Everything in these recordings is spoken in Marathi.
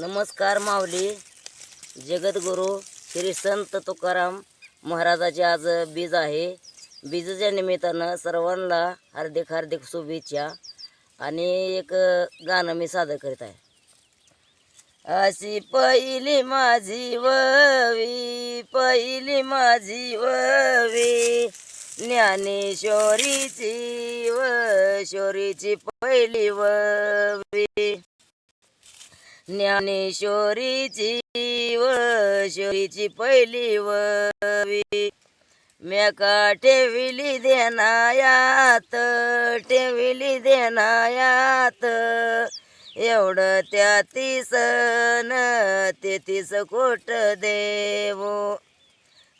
नमस्कार माऊली. जगद्गुरू श्री संत तुकाराम महाराजाचे आज बीज आहे. बीजच्या निमित्तानं सर्वांना हार्दिक हार्दिक शुभेच्छा आणि एक गाणं मी सादर करीत आहे. अशी पहिली माझी ववी पहिली माझी ववी ज्ञानेश्वरीची व शोरीची पहिली ववी. ज्ञानेश्वरीची व शोरीची पहिली ववी. मेका ठेविली देनायात ठेविली देनायात एवढं त्या तीसन तेतीस कोट देवो.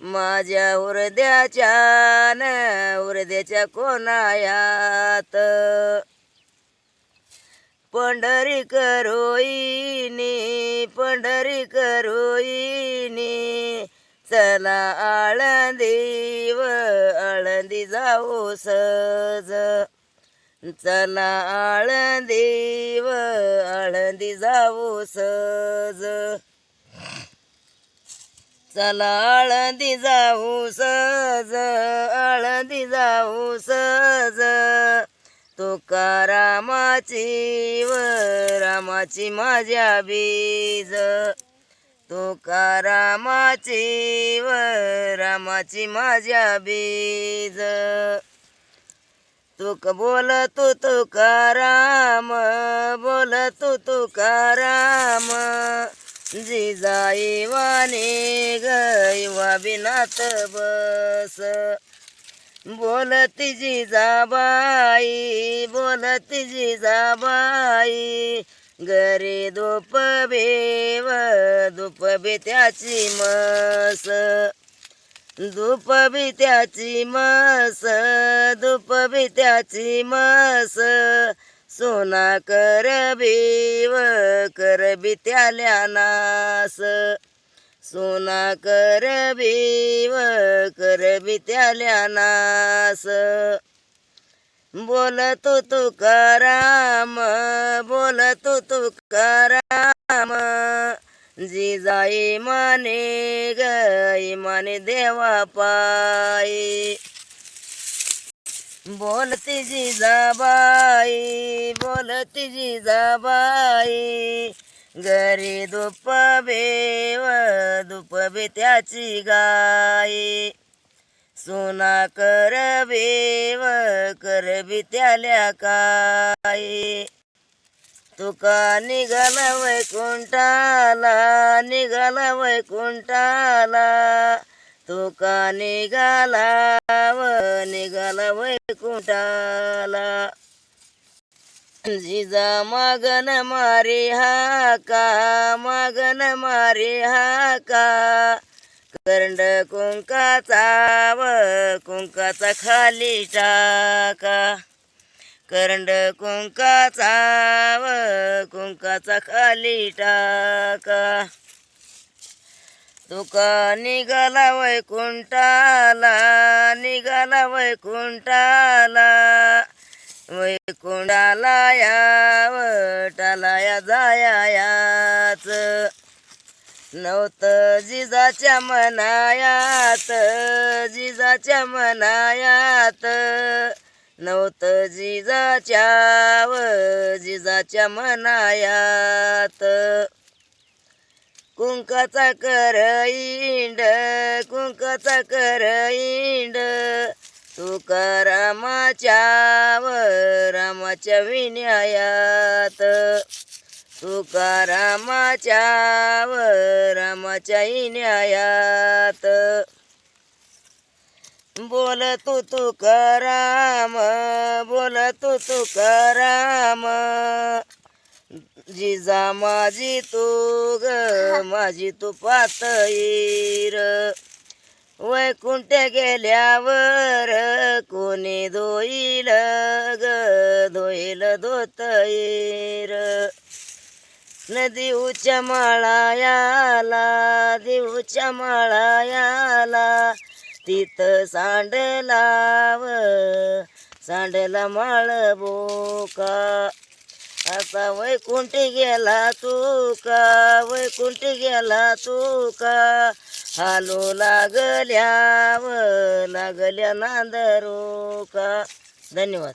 माझ्या हृदयाच्या न हृदयाच्या कोणायात? पंढरी करोईनी पंढरी करोईनी चला आळंदी व आळंदी जाऊ सज चला आळंदी व आळंदी जाऊ सज चला आळंदी जाऊ सज आळंदी जाऊ सज तुकारामाची व रामाची माझ्या बीज. तुकारामाची व रामाची माझ्या बीज. तुक बोल तू तुकाराम बोल तू तुकाराम जिजाई वाणे गैवा बिनात बस. बोलती जिजाबाई बोलती जिजाबाई घरी धूप बेव धूप त्याची मस. धूप त्याची मस धूप त्याची मस. सोना कर व करबी त्याल्या नास. सोना कर व करबी त्याल्या नास. बोलतो तुकाराम बोलतो तुकाराम जिजाई माने गई माने देवा पाई. बोलती जिजाबाई बोलती जिजाबाई घरी दुपबे व दुपबे त्याची गाय सोना करबे व करबी त्याल्या काय तुका निघाला वैकुंठाला निघाला वैकुंठाला तुका निघाला व निघाला वैकुंठाला जिजा मागन मारे हाका मागन मारे हाका. करंड कुंकाचा व कुंकाचा खाली टाका. करंड कुंकाचा व कुंकाचा खाली टाका. तुका निघाला वैकुंठाला निघाला वैकुंठाला. वैकुंठाला या वटाला जायाच नव्हतं जिजाच्या मनायात जिजाच्या मनायात. नव्हतं जिजाच्या व जिजाच्या मनायात. कुंकाचा कर इंड कुंकाचा कर इंड तुकारामाच्या रामाच्या विनयात. तुकारामाच्या व रामाच्या इन्यायात बोल तू तुकाराम बोल तू तुकाराम जिजा माझी तू ग माझी तू पातईर वैकुंठ गेल्यावर कोणी धोईल ग धोईल धोतईर. नदीऊच्या माळायाला देऊच्या माळायाला तिथं सांडलाव सांडला माळ बोका. असा वैकुंठ गेला तू का वैकुंठ गेला तू का? हालो लागल्या व लागल्या नांदरो का धन्यवाद.